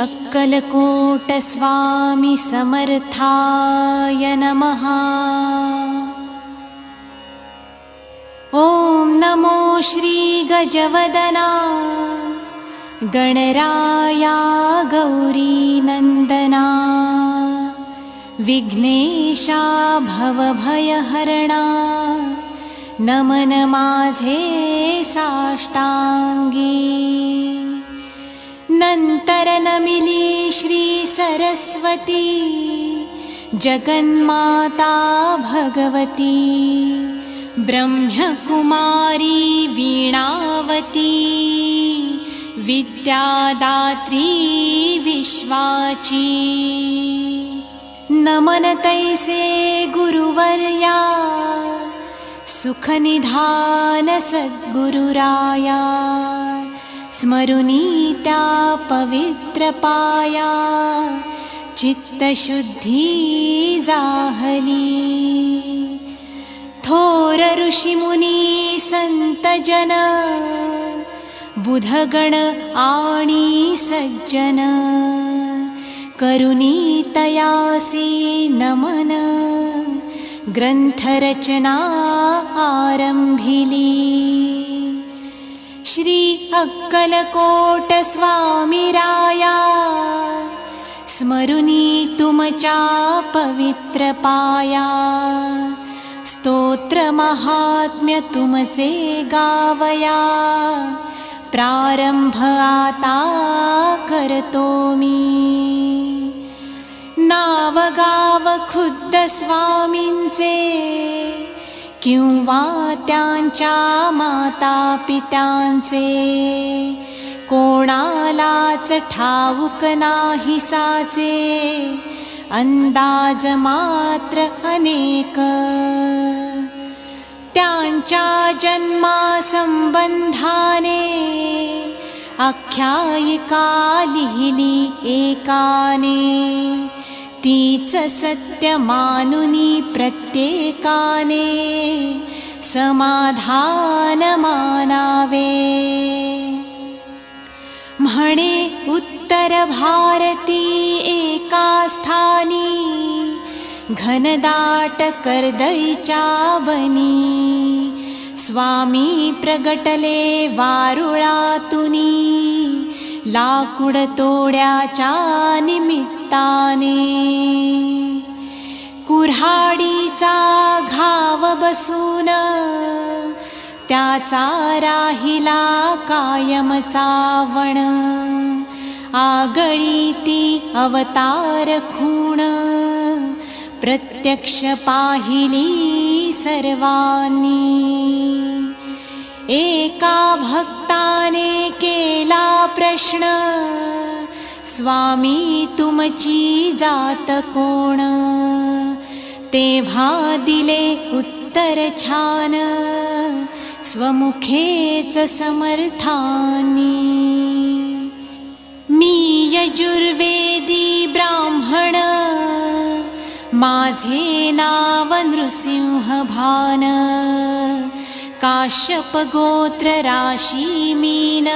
अक्कलकोटस्वामी समर्थाय नमः। ॐ नमो श्रीगजवदना गणराया गौरीनन्दना विघ्नेशा भवभयहरणा। नमन माझे साष्टांगी नन्तरनमिली श्रीसरस्वती जगन्माता भगवती ब्रह्मकुमारी वीणावती विद्यादात्री विश्वाची। न मनतैसे गुरुवर्या सुखनिधानसद्गुरुराया स्मरुनीता पवित्रपाया चित्तशुद्धी जाहली। थोरऋषिमुनि सन्तजन बुधगण आणी सज्जन करुनीतयासि नमन ग्रन्थरचना आरम्भिली श्री अक्कलकोटस्वामिराया स्मरुनी तुमचा पवित्रपाया स्तोत्रमहात्म्य तुमचे गावया प्रारम्भ आता करतो मी प्रारम्भता खुद्द नावगावखुद्दस्वामि किंवा त्यांच्या माता पित्यांचे कोणालाच ठाऊक नाही साचे. अंदाज मात्र अनेक. त्यांच्या जन्मासंबंधाने आख्यायिका लिहिली एकाने. तीच सत्य मानुनी प्रत्येकाने समाधान मानावे म्हणे उत्तर भारती एका स्थानी घनदाट कर्दळीच्या बनी. स्वामी प्रगटले वारुळातुनी लाकूड तोड्याच्या ताने कुऱ्हाडीचा घाव बसून त्याचा राहिला कायमचा वण आगळी ती अवतार खूण. प्रत्यक्ष पाहिली सर्वांनी. एका भक्ताने केला प्रश्न. स्वामी तुमची जात कोण? तेव्हा दिले उत्तर छान स्वमुखेच समर्थानी. मी यजुर्वेदी ब्राह्मण माझे नाव नृसिंह भान. काश्यप गोत्र राशी मीन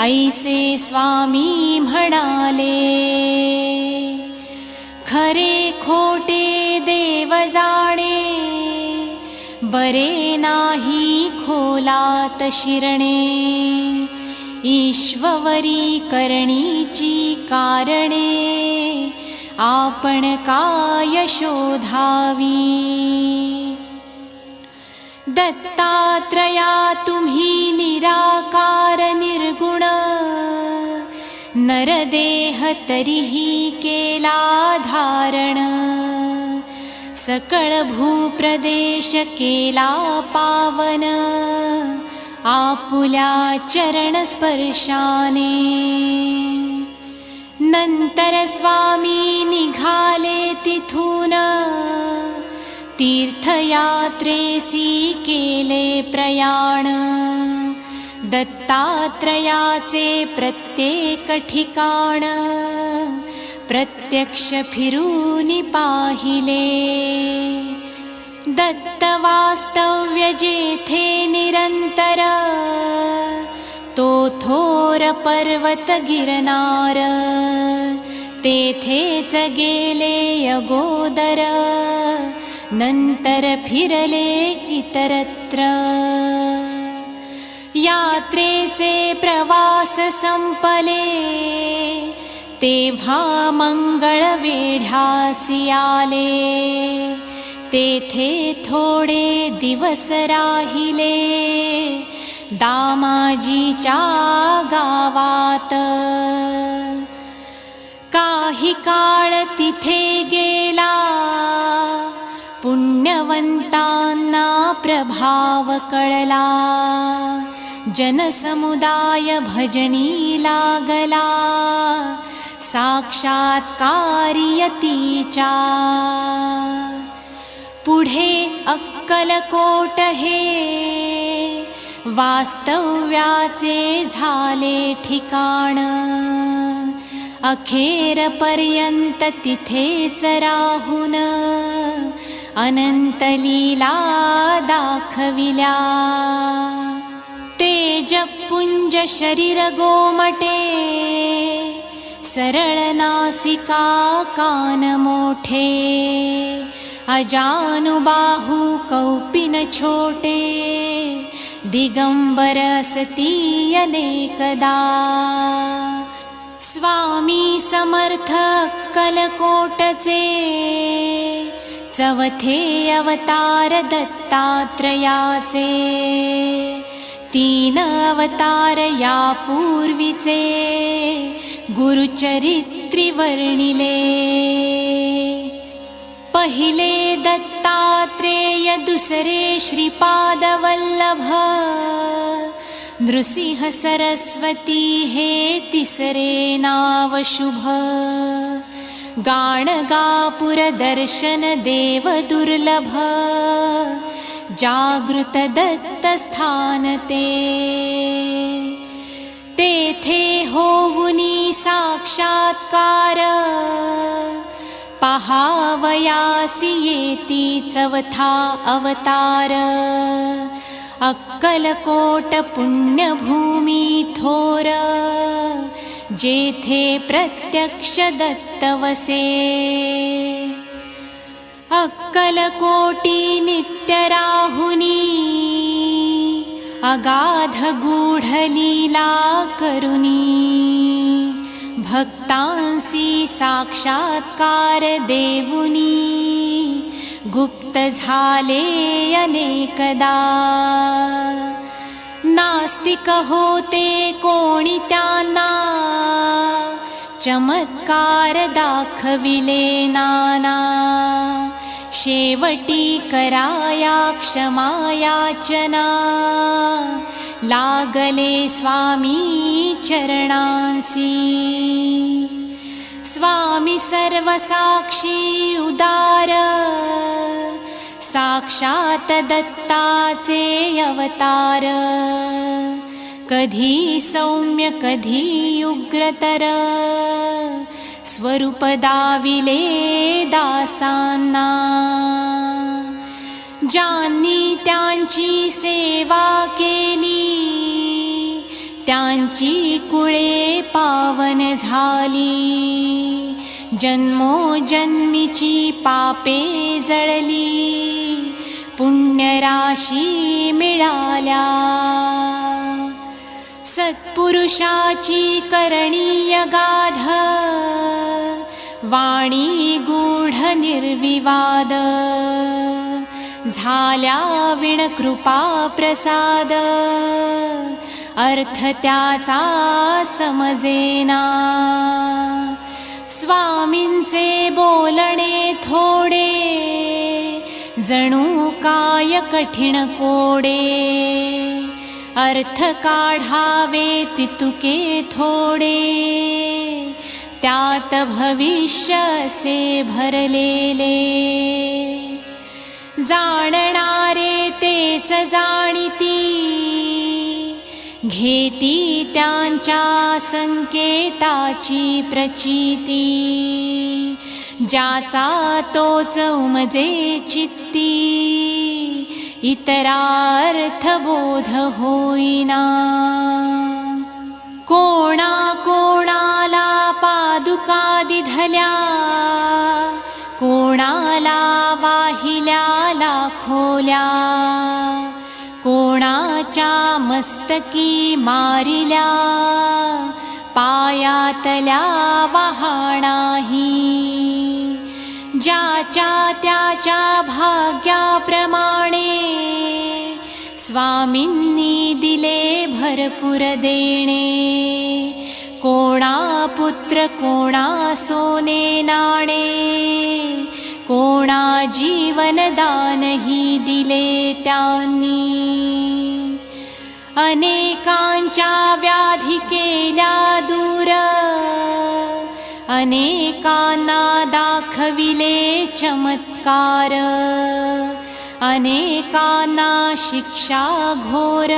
ऐसे स्वामी म्हणाले खरे खोटे देव जाणे बरे नाही खोलात शिरणे. ईश्ववरी करणीची कारणे आपण काय शोधावी? दत्तात्रया तुम्ही निराकार निर्गुण नरदेह तरीही केला धारण सकळ भूप्रदेश केला पावन आपुल्या चरण स्पर्शाने नंतर स्वामी निघाले तिथून तीर्थयात्रेसी केले प्रयाण. दत्तात्रयाचे प्रत्येक ठिकाण प्रत्यक्ष फिरून पाहिले. दत्त वास्तव्य जेथे निरंतर तो थोर पर्वत गिरनार. तेथेच गेले अगोदर नंतर फिरले इतरत्र. यात्रेचे प्रवास संपले. तेव्हा मंगळ वेढ्यासी आले. तेथे थोडे दिवस राहिले. दामाजीच्या गावात. काही काळ तिथे गेला. पुण्यवंतांना प्रभाव कळला. जनसमुदाय भजनी लागला. साक्षात्कारियतीच्या पुढे अक्कलकोट हे वास्तव्याचे झाले ठिकाण. अखेरपर्यंत तिथेच राहून अनन्त लीला दाखवि ते जपुञ्जशरीर गोमटे सरलनासिकानमोठे अजानुबाहु कौपीनछोटे अनेकदा स्वामी समर्थ कलकोटचे चवथे अवतार दत्तात्रयाचे तीन अवतार या पूर्वीचे गुरुचरित्री वर्णिले पहिले दत्तात्रेय दुसरे श्रीपादवल्लभ नृसिंह सरस्वती हे तिसरे नाव शुभ गाणगापुरदर्शनदेवदुर्लभ। जागृतदत्तस्थानते। तेथे होवुनि साक्षात्कार। पहावयासि येति चवथा अवतार। अक्कलकोटपुण्यभूमिथोर जेथे प्रत्यक्ष दत्तवसे अक्कलकोटी नित्यराहुनी अगाध गूढलीला करुनी भक्तांसी साक्षात्कार देवुनी गुप्त झाले अनेकदा नास्तिक होते कोणी त्यांना? चमत्कार दाखविले नाना. शेवटी कराया क्षमायाचना लागले स्वामी चरणांसी. स्वामी सर्वसाक्षी उदार साक्षात दत्ताचे अवतार. कधी सौम्य कधी उग्रतर. स्वरूप दाविले दासांना. ज्यांनी त्यांची सेवा केली त्यांची कुळे पावन झाली. जन्मोजन्मीची पापे जळली. पुण्यराशी मिळाल्या. सत्पुरुषाची करणीय गाध. वाणी गूढ निर्विवाद. झाल्या विण कृपा प्रसाद. अर्थ त्याचा समजेना. स्वामींचे बोलणे थोडे जणू काय कठीण कोडे. अर्थ काढावे तितुके थोडे त्यात भविष्य असे भरलेले. जा घेती त्यांच्या संकेताची प्रचिती. ज्याचा तोच उमजे चित्ती. इतरार्थ बोध होईना. कोणा कोणाला पादुका दिधल्या. कोणाला वाहिल्या लाखोल्या कोणाच्या मस्तकी मारिल्या? पायातल्या वहाणाही ज्याच्या त्याच्या भाग्याप्रमाणे स्वामींनी दिले भरपूर देणे. कोणा पुत्र कोणा सोने नाणे कोणा जीवनदानही दिले त्यांनी. अनेकांच्या व्याधी केल्या दूर. अनेकांना दाखविले चमत्कार. अनेकांना शिक्षा घोर.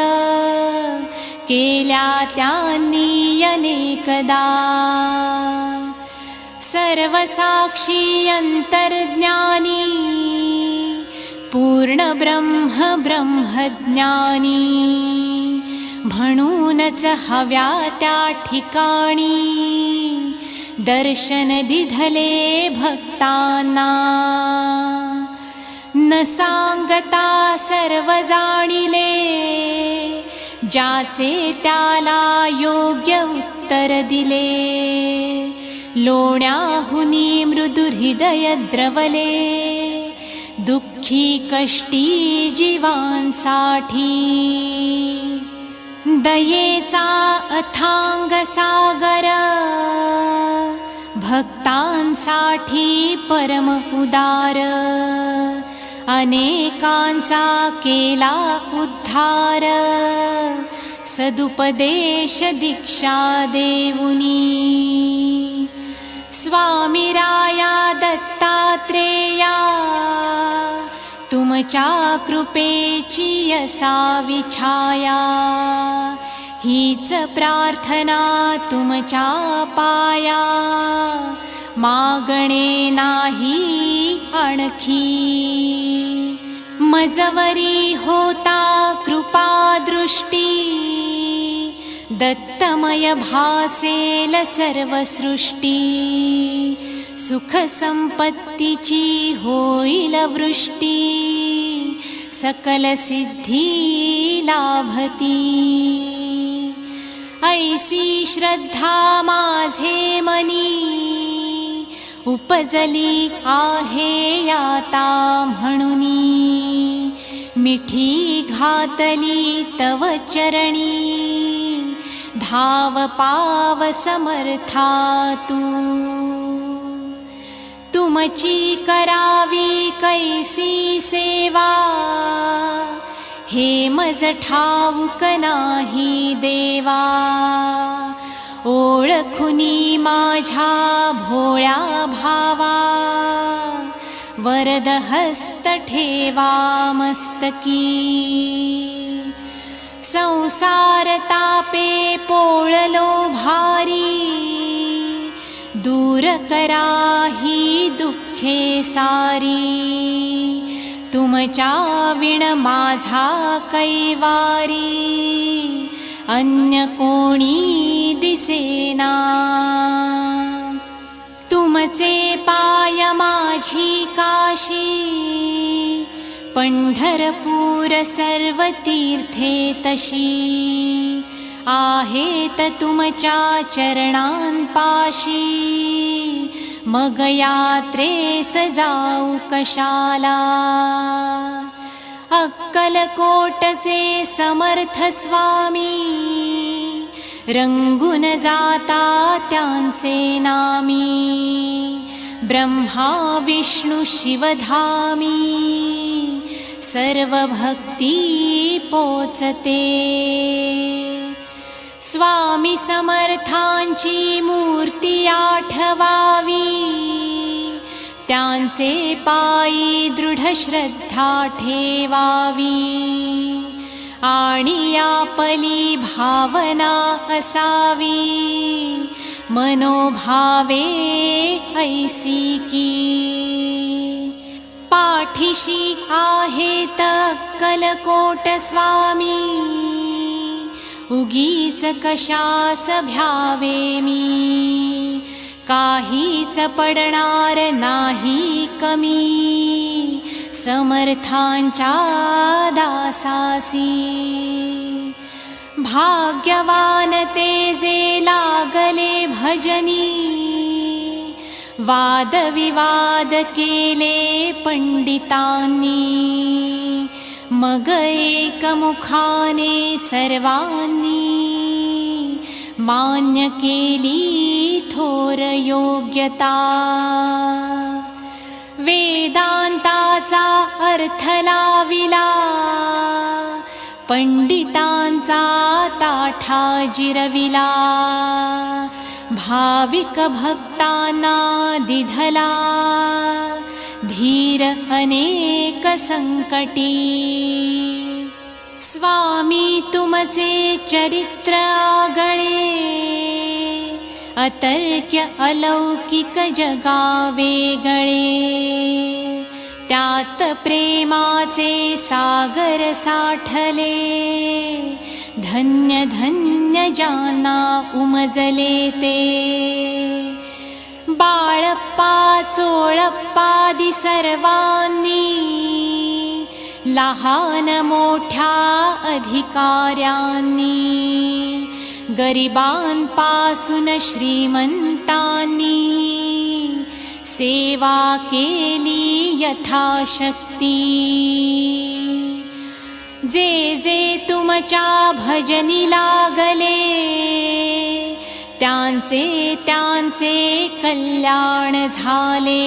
केल्या त्यांनी अनेकदा. सर्वसाक्षी अंतर्ज्ञानी पूर्ण ब्रह्म ब्रह्मज्ञानी. म्हणूनच हव्या त्या ठिकाणी दर्शन दिधले भक्तांना. न सांगता सर्व जाणिले ज्याचे त्याला योग्य उत्तर दिले. लोण्याहुनी मृदुहृदय द्रवले दुःखी कष्टी जीवांसाठी. दयेचा अथांग सागर भक्तांसाठी परम उदार. अनेकांचा केला उद्धार सदुपदेश दीक्षा देवुनी स्वामी राया दत्तात्रेया तुमच्या कृपेची असावी छाया. हीच प्रार्थना तुमच्या पाया. मागणे नाही आणखी. मजवरी होता कृपा दृष्टी दत्तमय भासेल सर्व सृष्टी सुख संपत्तीची होईल वृष्टी सकल सिद्धी लाभती। ऐसी श्रद्धा माझे मनी उपजली आहे आता म्हणुनी। मिठी घातली तव चरणी धाव पाव समर्था तू तुमची करावी कैसी सेवा. हे मज ठाऊक नाही देवा. ओळखुनी माझ्या भोळ्या भावा. वरद हस्त ठेवा मस्तकी. संसार तापे पोळलो भारी. दूर करा ही दुःखे सारी. तुमच्या विण माझा कैवारी. अन्य कोणी दिसेना. तुमचे पाय माझी काशी. पण्ढरपुर सर्वतीर्थे तषीत तुमचाचरणान्पाशी मगयात्रे सजा कशाला अक्कलकोटचे समर्थ स्वामी विष्णु शिवधामी। सर्व भक्ती पोचते स्वामी समर्थांची मूर्ती आठवावी. त्यांचे पायी दृढ श्रद्धा ठेवावी. आणि आपली भावना असावी. मनोभावे ऐसी की पाठीशी आहेत कलकोट स्वामी. उगीच कशास भ्यावे मी? काहीच पडणार नाही कमी. समर्थांच्या दासासी. भाग्यवान ते जे लागले भजनी. वादविवाद केले पंडितांनी. मग एकमुखाने सर्वांनी मान्य केली थोर योग्यता. वेदांताचा अर्थ लाविला. पंडितांचा ताठा जिरविला. भाविकभक्तानादिधला धीर अनेकसङ्कटी स्वामी तुमचे चरत्र गणे अतल्क्य अलौकिक जगावेगळे त्यात प्रेमाचे सागर साठले धन्य धन्य जाना उमजले ते. बाळप्पा चोळप्पादी सर्वांनी लहान मोठ्या अधिकाऱ्यांनी गरिबांपासून श्रीमंतांनी सेवा केली यथाशक्ती. जे जे तुमच्या भजनी लागले त्यांचे त्यांचे कल्याण झाले.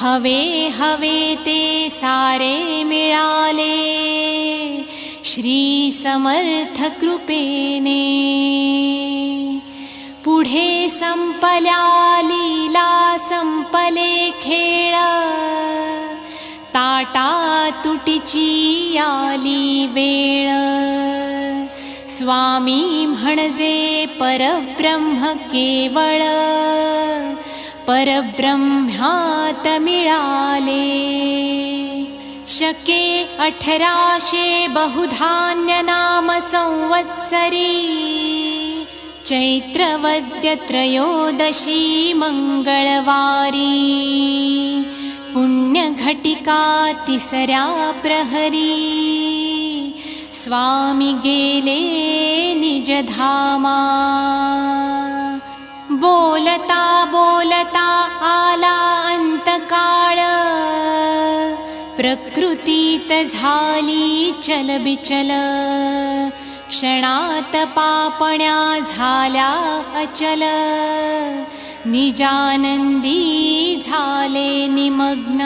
हवे हवे ते सारे मिळाले श्री समर्थ कृपेने. पुढे संपल्या लीला संपले खेळ तुटीची आली वेळ। स्वामी म्हणजे परब्रह्म केवळ। परब्रह्म्यात मिळाले। शके अठराशे बहुधान्य नाम संवत्सरी। चैत्रवद्य त्रयोदशी तिसऱ्या प्रहरी स्वामी गेले निजधामा। बोलता बोलता आला अंतकाळ प्रकृतीत झाली चलबिचल क्षणात पापण्या झाल्या अचल निजानन्दी झाले निमग्न।